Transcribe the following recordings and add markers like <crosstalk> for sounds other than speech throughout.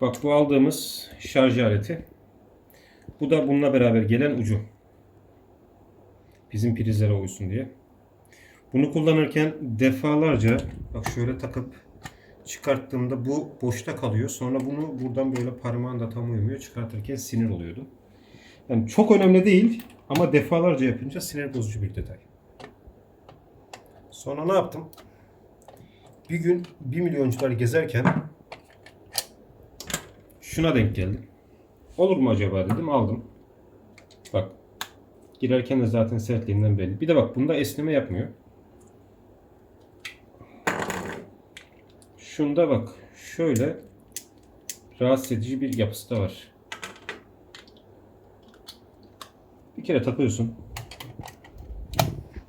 Bak bu aldığımız şarj aleti. Bu da bununla beraber gelen ucu. Bizim prizlere uysun diye. Bunu kullanırken defalarca bak şöyle takıp çıkarttığımda bu boşta kalıyor. Sonra bunu buradan böyle parmağın da tam uymuyor. Çıkartırken sinir oluyordu. Yani çok önemli değil ama defalarca yapınca sinir bozucu bir detay. Sonra ne yaptım? Bir gün 1 milyoncular gezerken şuna denk geldim. Olur mu acaba dedim aldım. Bak girerken de zaten sertliğinden belli. Bir de bak bunda esneme yapmıyor. Şunda bak şöyle rahatsız edici bir yapısı da var. Bir kere takıyorsun.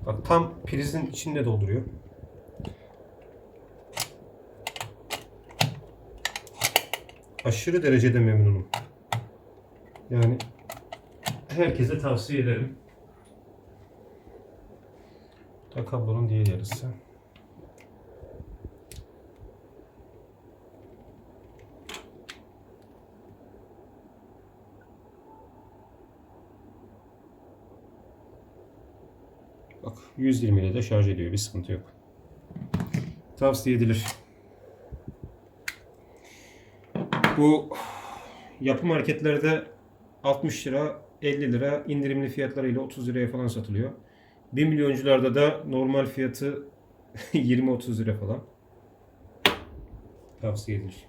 Bak tam prizin içinde dolduruyor. Aşırı derecede memnunum. Yani herkese tavsiye ederim. Da kablonun diğer yarısı. Bak 120 ile de şarj ediyor. Bir sıkıntı yok. Tavsiye edilir. Bu yapı marketlerde 60 lira 50 lira indirimli fiyatlarıyla 30 liraya falan satılıyor. 1 milyoncularda da normal fiyatı <laughs> 20-30 lira falan. Tavsiye edilir.